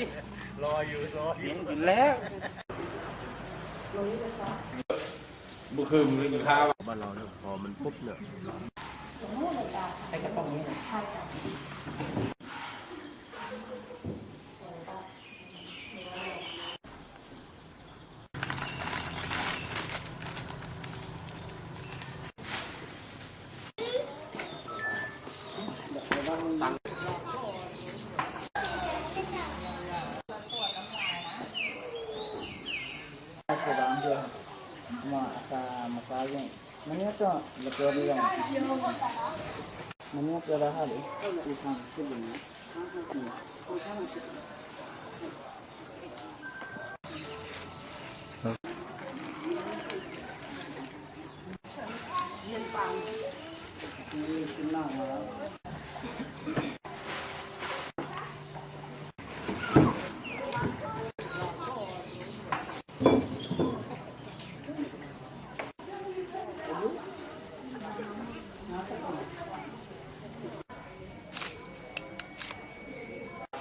ิรออยู่รออยู่กินแล้วบุคคลนมึงกินข้าวบ้านเราเนี่ยพอมันปุ๊บเนี่ยใช้กระป๋องนี้ใช่ค่ video mo ano, sa masaging Mania to, bateri yang Mania to rahal eh.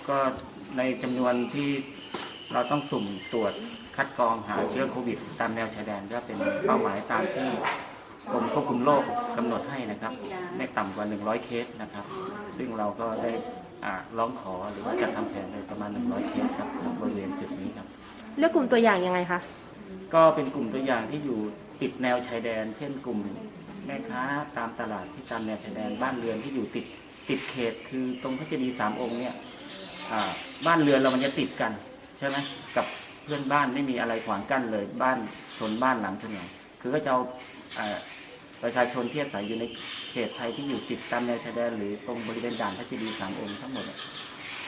ก็ในจำนวนที่เราต้องสุ่มตรวจคัดกรองหาเชื้อโควิด ตามแนวชายแดนก็เป็นเป้าหมายตามที่กรมควบคุมโรคกำหนดให้นะครับ ไม่ต่ำกว่า 100 เคสนะครับ ซึ่งเราก็ได้อ่าร้องขอหรือว่าจัดทำแผนไปประมาณ 100 เคสครับบริเวณจุดนี้ครับเลือกกลุ่มตัวอย่างยังไงคะก็เป็นกลุ่มตัวอย่างที่อยู่ติดแนวชายแดน เช่นกลุ่มแม่ค้าตามตลาดที่ตามแนวชายแดนบ้านเรือนที่อยู่ติดติดเขต คือตรงพระเจดีย์สามองค์เนี่ยอ่า บ้านเรือนเรามันจะติดกัน ใช่ไหมกับเพื่อนบ้านไม่มีอะไรขวางกั้นเลย บ้านชนบ้านหลังชนหลังคือก็จะเอาอ่าประชาชนที่อาศัยอยู่ในเขตไทยที่อยู่ติดตามแนวชายแดนหรือตรงบริเวณด่านพระเจดีย์สามองค์ทั้งหมดเนี่ย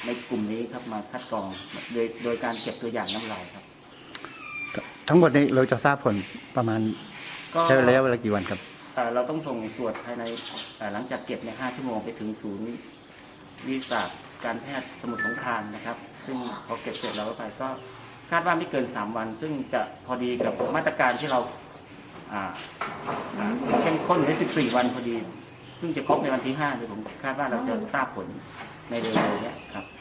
ในกลุ่มนี้ครับมาคัดกรองโดยโดยการเก็บตัวอย่างน้ำลายครับ ทั้งหมดนี้เราจะทราบผลประมาณก็ใช้ระยะเวลากี่วันครับเอ่อเราต้องส่งตรวจภายในเอ่อหลังจากเก็บใน 5 ชั่วโมงไปถึงศูนย์วิทยาศาสตร์ การแพทย์สมุทรสงครามนะครับ ซึ่งพอเก็บเสร็จเราก็ไปก็คาดว่าไม่เกิน 3 วัน ซึ่งจะพอดีกับมาตรการที่เราเข้มข้นใน14 วันพอดี ซึ่งจะครบในวันที่5เดี๋ยวผมคาดว่าเราจะทราบผลในเร็วๆเนี้ครับ